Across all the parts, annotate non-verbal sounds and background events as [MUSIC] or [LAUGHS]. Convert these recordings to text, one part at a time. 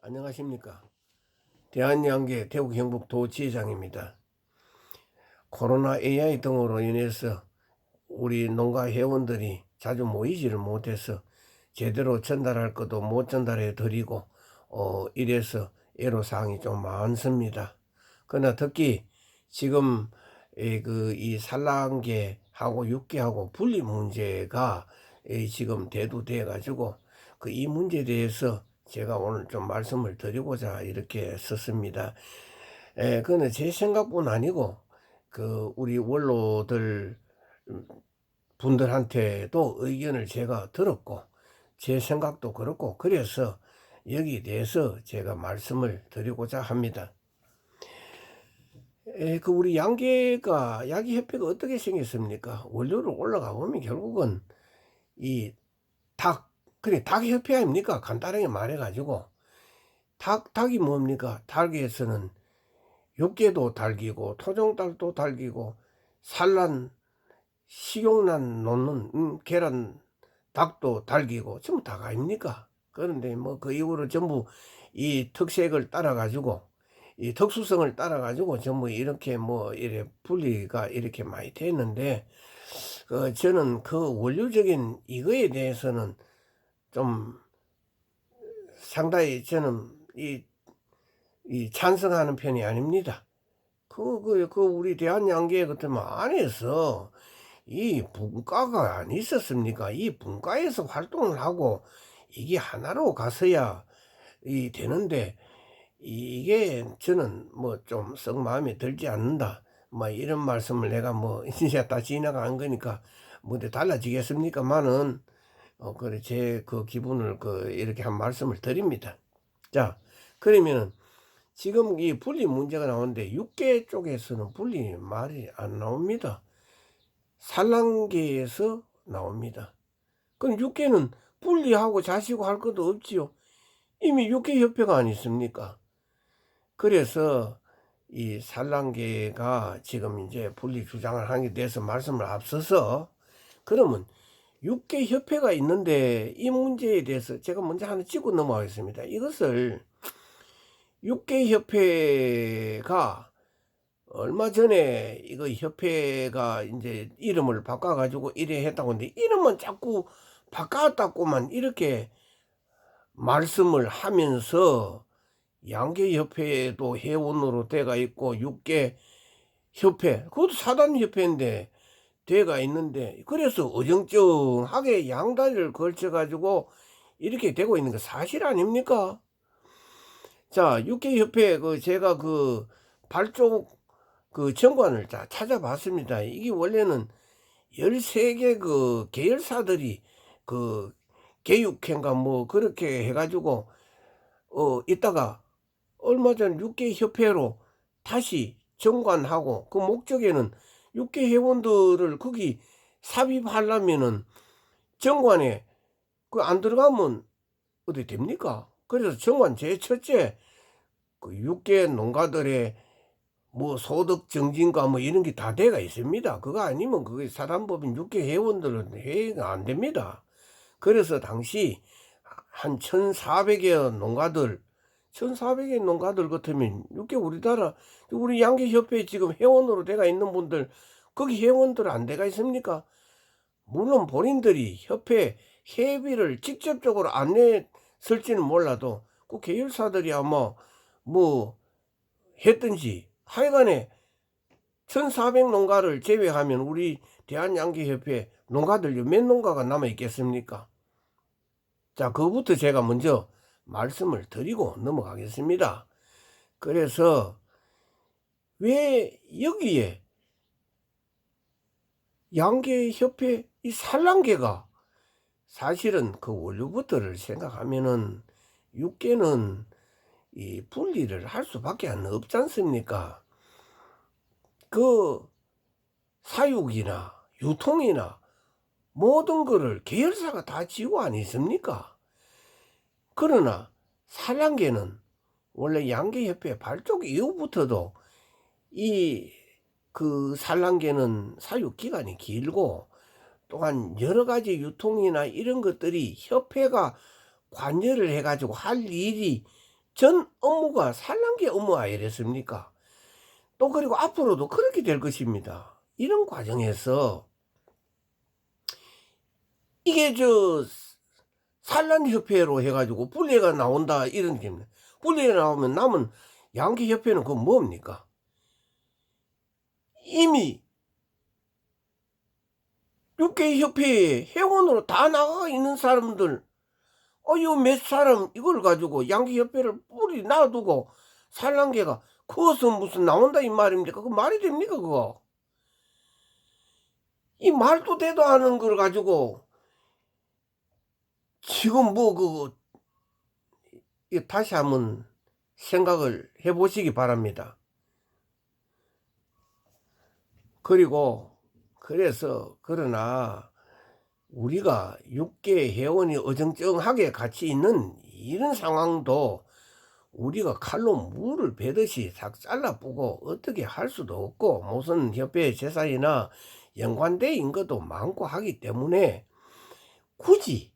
안녕하십니까. 대한양계 태국 경북 도지회장입니다. 코로나 AI 등으로 인해서 우리 농가 회원들이 자주 모이지를 못해서 제대로 전달할 것도 못 전달해 드리고 어 이래서 애로사항이 좀 많습니다. 그러나 특히 지금 그이 산란계하고 육계하고 분리 문제가 이 지금 대두돼 가지고 그 이 문제에 대해서 제가 오늘 좀 말씀을 드리고자 이렇게 썼습니다. 에, 그는 제 생각뿐 아니고 그 우리 원로들 음, 분들한테도 의견을 제가 들었고 제 생각도 그렇고 그래서 여기에 대해서 제가 말씀을 드리고자 합니다. 에, 그 우리 양계가 야기협회가 어떻게 생겼습니까? 원료를 올라가 보면 결국은 이 닭, 그래 닭협회 아닙니까? 간단하게 말해가지고 닭, 닭이 뭡니까? 닭에서는 육개도 달기고 토종닭도 달기고 산란 식용란 놓는 음, 계란 닭도 달기고 전부 닭 아닙니까? 그런데 뭐 그 이후로 전부 이 특색을 따라 가지고 이 특수성을 따라 가지고 전부 이렇게 뭐 이래 분리가 이렇게 많이 됐는데 그 저는 그 원료적인 이거에 대해서는 좀 상당히 저는 이, 이 찬성하는 편이 아닙니다. 그, 그, 그, 우리 대한양계 같은 안에서 이 분과가 안 있었습니까? 이 분과에서 활동을 하고 이게 하나로 가서야 이 되는데 이게 저는 뭐 좀 썩 마음에 들지 않는다. 뭐 이런 말씀을 내가 뭐 [LAUGHS] 이제 다 지나간 거니까 뭐 달라지겠습니까만은 어, 그래, 제 그 기분을 그, 이렇게 한 말씀을 드립니다. 자, 그러면은, 지금 이 분리 문제가 나오는데, 육계 쪽에서는 분리 말이 안 나옵니다. 산란계에서 나옵니다. 그럼 육계는 분리하고 자시고 할 것도 없지요. 이미 육계 협회가 아니 있습니까? 그래서 이 산란계가 지금 이제 분리 주장을 하게 돼서 말씀을 앞서서, 그러면 육계 협회가 있는데 이 문제에 대해서 제가 먼저 하나 짚고 넘어가겠습니다. 이것을 육계 협회가 얼마 전에 이거 협회가 이제 이름을 바꿔가지고 이래 했다고 하는데 이름은 자꾸 바꿨다고만 이렇게 말씀을 하면서 양계 협회도 회원으로 돼가 있고 육계 협회 그것도 사단 협회인데 대가 있는데 그래서 어정쩡하게 양다리를 걸쳐 가지고 이렇게 되고 있는 거 사실 아닙니까? 자, 육계협회 그 제가 그 발족 그 정관을 다 찾아봤습니다. 이게 원래는 13개 그 계열사들이 그 개육회인가 뭐 그렇게 해가지고 어 있다가 얼마 전 육계협회로 다시 정관하고 그 목적에는 육계 회원들을 거기 삽입하려면은 정관에 그 안 들어가면 어디 됩니까? 그래서 정관 제일 첫째 그 육계 농가들의 뭐 소득 정진과 뭐 이런 게 다 돼가 있습니다. 그거 아니면 그게 사단법인 육계 회원들은 회의가 안 됩니다. 그래서 당시 한 1,400여 농가들 1,400의 농가들 같으면 육계 우리나라 우리 양계협회 지금 회원으로 돼가 있는 분들 거기 회원들 안 돼가 있습니까? 물론 본인들이 협회 회비를 직접적으로 안 냈을지는 몰라도 그 계열사들이 아마 뭐 했든지 하여간에 1400 농가를 제외하면 우리 대한양계협회 농가들 몇 농가가 남아 있겠습니까? 자, 그부터 제가 먼저 말씀을 드리고 넘어가겠습니다. 그래서 왜 여기에 양계협회 이 산란계가 사실은 그 원료부터를 생각하면은 육계는 이 분리를 할 수밖에 안 없지 않습니까? 그 사육이나 유통이나 모든 거를 계열사가 다 지고 아니습니까? 그러나 산란계는 원래 양계협회 발족 이후부터도 이 그 산란계는 사육 기간이 길고 또한 여러 가지 유통이나 이런 것들이 협회가 관여를 해가지고 할 일이 전 업무가 산란계 업무가 이랬습니까? 또 그리고 앞으로도 그렇게 될 것입니다. 이런 과정에서 이게 저 산란협회로 해가지고 분리가 나온다 이런 게 분리가 나오면 남은 양계협회는 그 뭡니까? 이미 육계협회에 회원으로 다 나가 있는 사람들 어요 몇 사람 이걸 가지고 양계협회를 뿌리 놔두고 산란계가 그것은 무슨 나온다 이 말입니까? 그 말이 됩니까 그거? 이 말도 되도 않은 걸 가지고 지금 뭐그 다시 한번 생각을 해 보시기 바랍니다. 그리고 그래서 그러나 우리가 육계 회원이 어정쩡하게 같이 있는 이런 상황도 우리가 칼로 물을 베듯이 싹 잘라보고 어떻게 할 수도 없고 무슨 협회 재산이나 연관돼 있는 것도 많고 하기 때문에 굳이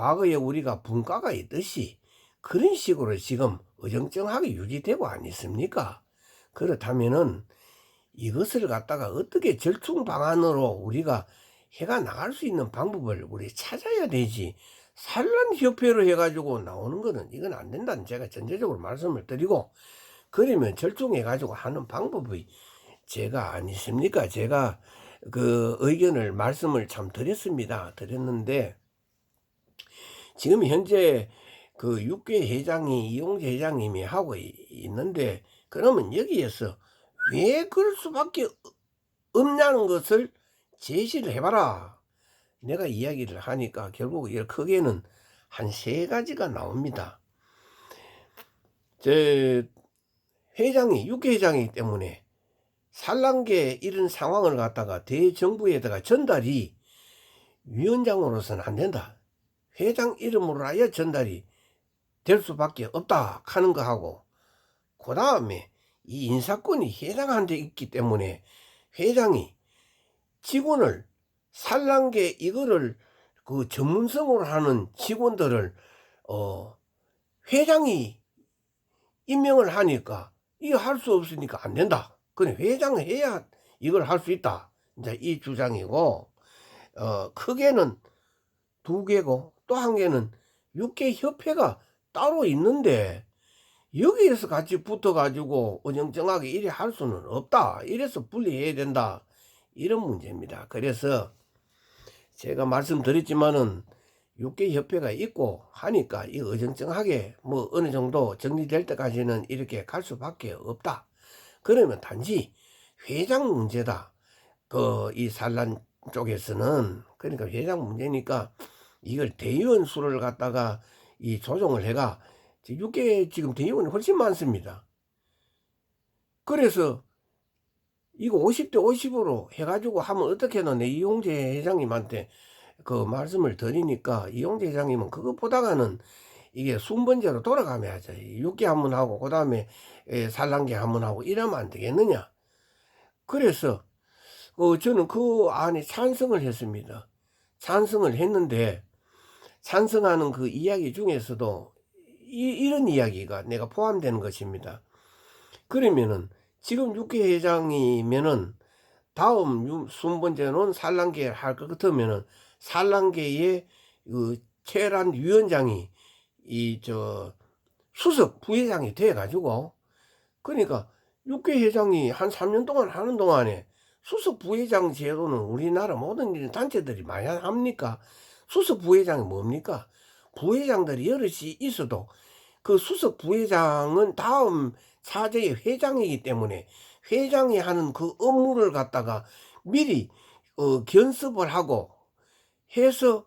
과거에 우리가 분과가 있듯이 그런 식으로 지금 어정쩡하게 유지되고 아니습니까? 그렇다면은 이것을 갖다가 어떻게 절충 방안으로 우리가 해가 나갈 수 있는 방법을 우리 찾아야 되지. 산란협회로 해가지고 나오는 거는 이건 안 된다는 제가 전제적으로 말씀을 드리고 그러면 절충해가지고 하는 방법이 제가 아니십니까? 제가 그 의견을 말씀을 참 드렸습니다. 드렸는데 지금 현재 그 육계 회장이 이용재 회장님이 하고 이- 있는데 그러면 여기에서 왜 그럴 수밖에 없냐는 것을 제시를 해봐라. 내가 이야기를 하니까 결국 이 크게는 한 세 가지가 나옵니다. 제 회장이 육계 회장이기 때문에 산란계 이런 상황을 갖다가 대정부에다가 전달이 위원장으로서는 안 된다. 회장 이름으로 하여 전달이 될 수밖에 없다 하는 거 하고 그 다음에 이 인사권이 회장한테 있기 때문에 회장이 직원을 산란계 이거를 그 전문성으로 하는 직원들을 어 회장이 임명을 하니까 이거 할 수 없으니까 안 된다. 그래 회장을 해야 이걸 할 수 있다. 이제 이 주장이고 어 크게는 두 개고 또 한 개는 육계 협회가 따로 있는데 여기에서 같이 붙어 가지고 어정쩡하게 이래 할 수는 없다. 이래서 분리해야 된다. 이런 문제입니다. 그래서 제가 말씀드렸지만은 육계 협회가 있고 하니까 이 어정쩡하게 뭐 어느 정도 정리될 때까지는 이렇게 갈 수밖에 없다. 그러면 단지 회장 문제다. 그 이 산란 쪽에서는 그러니까 회장 문제니까 이걸 대의원 수를 갖다가 이 조정을 해가 6개 지금 대의원이 훨씬 많습니다. 그래서 이거 50대 50으로 해가지고 하면 어떻게는 내 이용재 회장님한테 그 말씀을 드리니까 이용재 회장님은 그거 보다가는 이게 순번제로 돌아가면 하죠. 6개 한 번 하고 그 다음에 산란계 한 번 하고 이러면 안 되겠느냐. 그래서 어, 저는 그 안에 찬성을 했습니다. 찬성을 했는데 찬성하는 그 이야기 중에서도 이, 이런 이야기가 내가 포함되는 것입니다. 그러면은 지금 육회 회장이면은 다음 유- 순번제는 산란계 할것 같으면은 산란계의 그 최란 위원장이 이 저 수석 부회장이 돼 가지고 그러니까 육회 회장이 한 3년 동안 하는 동안에 수석 부회장 제도는 우리나라 모든 일 단체들이 많이 합니까? 수석 부회장이 뭡니까? 부회장들이 여럿이 있어도 그 수석 부회장은 다음 사제의 회장이기 때문에 회장이 하는 그 업무를 갖다가 미리 어, 견습을 하고 해서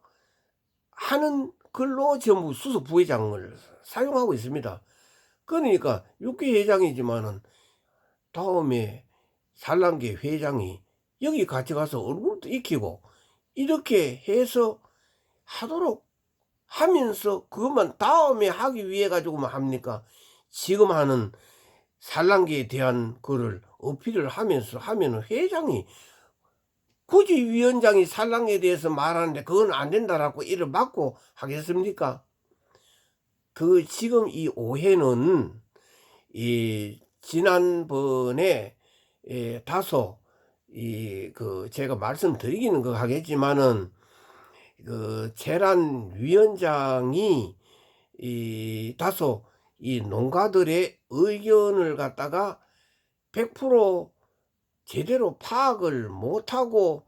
하는 걸로 전부 수석 부회장을 사용하고 있습니다. 그러니까 육계 회장이지만은 다음에 산란계 회장이 여기 같이 가서 얼굴도 익히고 이렇게 해서 하도록 하면서 그것만 다음에 하기 위해 가지고만 합니까? 지금 하는 산란계에 대한 거를 어필을 하면서 하면은 회장이 굳이 위원장이 산란계에 대해서 말하는데 그건 안 된다라고 이를 막고 하겠습니까? 그 지금 이 오해는 이 지난번에 예, 다소 이 그 제가 말씀드리기는 그 하겠지만은 그 재란 위원장이 이 다소 이 농가들의 의견을 갖다가 100% 제대로 파악을 못하고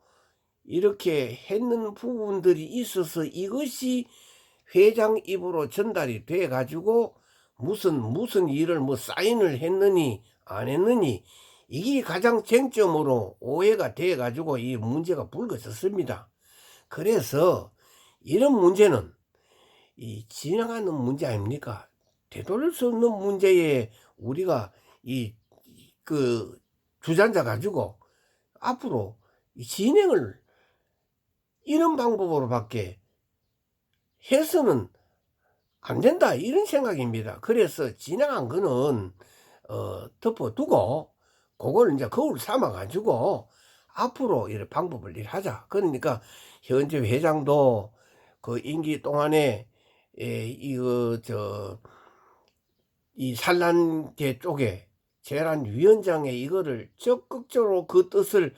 이렇게 했는 부분들이 있어서 이것이 회장 입으로 전달이 돼 가지고 무슨 무슨 일을 뭐 사인을 했느니 안 했느니 이게 가장 쟁점으로 오해가 돼 가지고 이 문제가 불거졌습니다. 그래서 이런 문제는 이 지나가는 문제 아닙니까? 되돌릴 수 없는 문제에 우리가 이 그 주장자 가지고 앞으로 이 진행을 이런 방법으로밖에 해서는 안 된다 이런 생각입니다. 그래서 지나간 거는 어, 덮어두고 그걸 이제 거울 삼아 가지고 앞으로 이런 방법을 일하자. 그러니까 현재 회장도 그 임기 동안에 에, 이거 저 이 산란계 쪽에 재란 위원장의 이거를 적극적으로 그 뜻을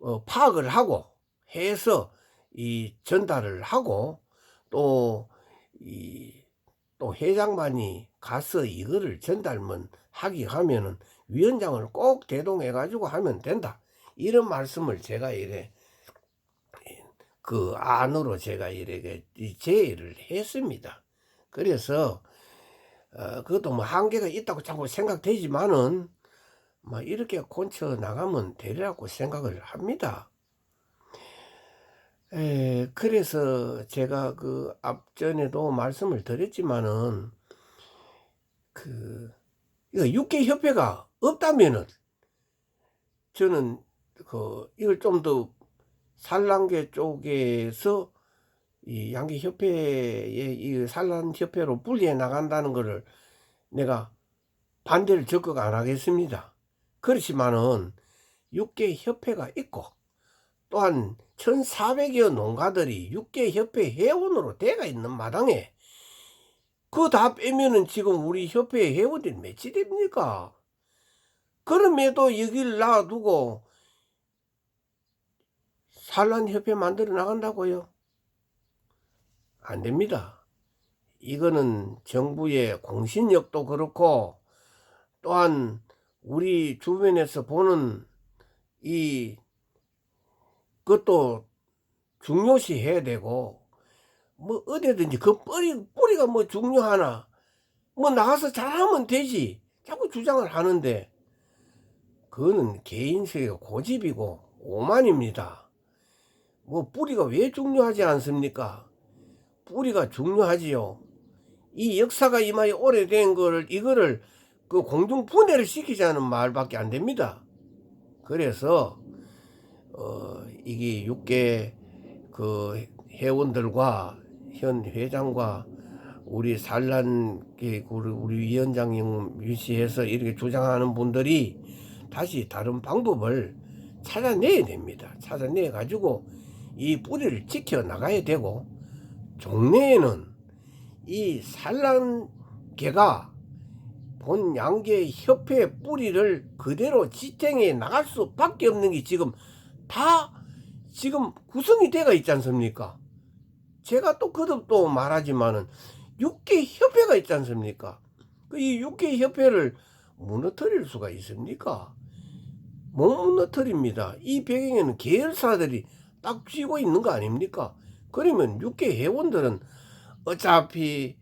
어, 파악을 하고 해서 이 전달을 하고 또 이 또 회장만이 가서 이거를 전달만 하기 하면은 위원장을 꼭 대동해 가지고 하면 된다. 이런 말씀을 제가 이래 그 안으로 제가 이렇게 제의를 했습니다. 그래서 어, 그것도 뭐 한계가 있다고 자꾸 생각되지만은 뭐 이렇게 곤쳐 나가면 되리라고 생각을 합니다. 에, 그래서 제가 그 앞전에도 말씀을 드렸지만은 그 육계 협회가 없다면은 저는 그 이걸 좀 더 산란계 쪽에서 이 양계 협회의 이 산란 협회로 분리해 나간다는 것을 내가 반대를 적극 안 하겠습니다. 그렇지만은 육계 협회가 있고 또한 1,400여 농가들이 육계협회 회원으로 돼가 있는 마당에 그 다 빼면은 지금 우리 협회 회원들이 몇이 됩니까? 그럼에도 여기를 놔두고 산란협회 만들어 나간다고요? 안 됩니다. 이거는 정부의 공신력도 그렇고 또한 우리 주변에서 보는 이 그것도 중요시 해야 되고 뭐 어디든지 그 뿌리 뿌리가 뭐 중요하나 뭐 나가서 잘하면 되지 자꾸 주장을 하는데 그거는 개인식의 고집이고 오만입니다. 뭐 뿌리가 왜 중요하지 않습니까? 뿌리가 중요하지요. 이 역사가 이마에 오래된 거를 이거를 그 공중 분해를 시키자는 말밖에 안 됩니다. 그래서 어 이게 육계 그 회원들과 현 회장과 우리 산란 우리 위원장님 위시해서 이렇게 주장하는 분들이 다시 다른 방법을 찾아내야 됩니다. 찾아내 가지고 이 뿌리를 지켜 나가야 되고 종래에는 이 산란계가 본 양계 협회 뿌리를 그대로 지탱해 나갈 수밖에 없는 게 지금 다 지금 구성이 돼가 있지 않습니까? 제가 또 거듭 또 말하지만은 육계 협회가 있지 않습니까? 그이 육계 협회를 무너뜨릴 수가 있습니까? 못 무너뜨립니다. 이 배경에는 계열사들이 딱 쥐고 있는 거 아닙니까? 그러면 육계 회원들은 어차피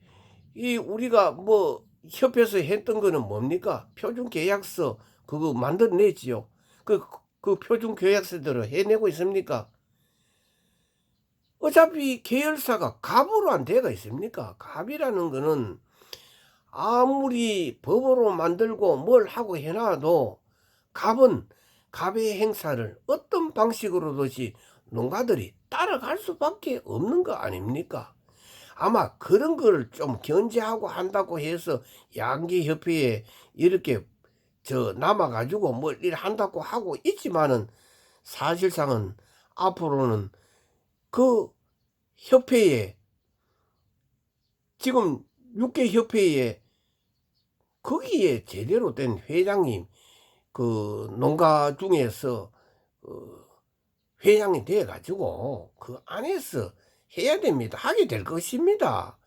이 우리가 뭐 협회에서 했던 거는 뭡니까? 표준 계약서 그거 만들어냈지요. 그, 그 표준 계약서대로 해내고 있습니까? 어차피 계열사가 갑으로 한 데가 있습니까? 갑이라는 거는 아무리 법으로 만들고 뭘 하고 해놔도 갑은 갑의 행사를 어떤 방식으로든지 농가들이 따라갈 수밖에 없는 거 아닙니까? 아마 그런 걸 좀 견제하고 한다고 해서 양계협회에 이렇게 저 남아가지고 뭘 일 한다고 하고 있지만은 사실상은 앞으로는 그 협회에 지금 육계협회에 거기에 제대로 된 회장님 그 농가 중에서 그 회장이 돼 가지고 그 안에서 해야 됩니다. 하게 될 것입니다.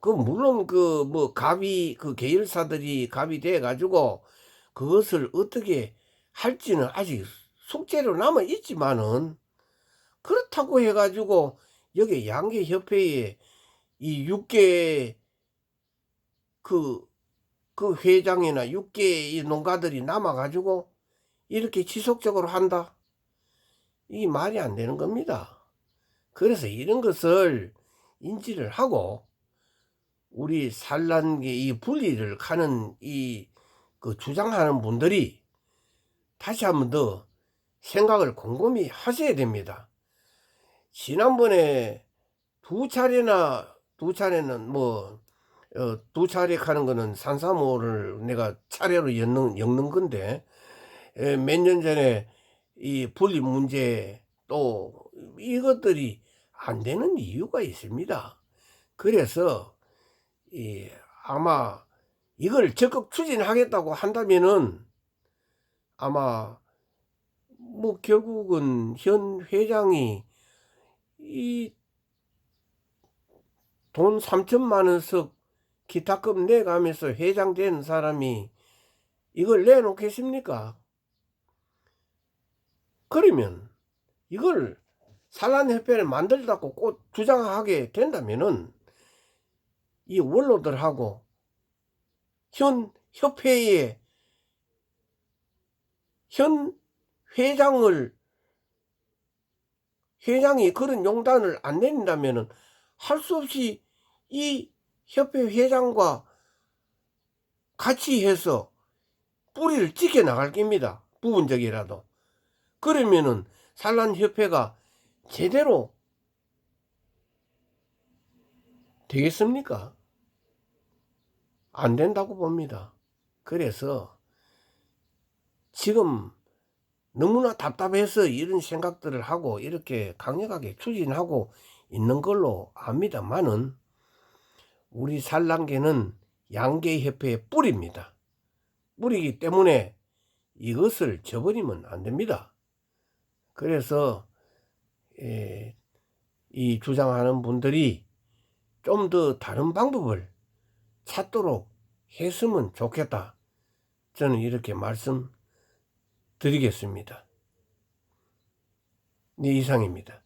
그 물론 그 뭐 갑이 그 계열사들이 갑이 돼 가지고 그것을 어떻게 할지는 아직 숙제로 남아 있지만은 그렇다고 해 가지고 여기 양계 협회에 이 육계 그, 그 회장이나 육계 이 농가들이 남아 가지고 이렇게 지속적으로 한다. 이 말이 안 되는 겁니다. 그래서 이런 것을 인지를 하고 우리 산란계 이 분리를 가는 이 그 주장하는 분들이 다시 한번 더 생각을 곰곰이 하셔야 됩니다. 지난번에 두 차례나 두 차례는 뭐 어, 두 차례 가는 거는 산사모를 내가 차례로 엮는, 엮는 건데 몇 년 전에 이 분리 문제 또 이것들이 안 되는 이유가 있습니다. 그래서 이 아마 이걸 적극 추진하겠다고 한다면은 아마 뭐 결국은 현 회장이 이 돈 3천만 원석 기타금 내가면서 회장 된 사람이 이걸 내놓겠습니까? 그러면 이걸 산란협회를 만들다고 꼭 주장하게 된다면은 이 원로들하고 현 협회의 현 회장을 회장이 그런 용단을 안 내린다면은 할 수 없이 이 협회 회장과 같이 해서 뿌리를 지켜 나갈 겁니다. 부분적이라도. 그러면은 산란협회가 제대로 되겠습니까? 안 된다고 봅니다. 그래서 지금 너무나 답답해서 이런 생각들을 하고 이렇게 강력하게 추진하고 있는 걸로 압니다만은 우리 산란계는 양계협회의 뿌리입니다. 뿌리기 때문에 이것을 저버리면 안 됩니다. 그래서 에, 이 주장하는 분들이 좀 더 다른 방법을 찾도록 했으면 좋겠다. 저는 이렇게 말씀드리겠습니다. 네, 이상입니다.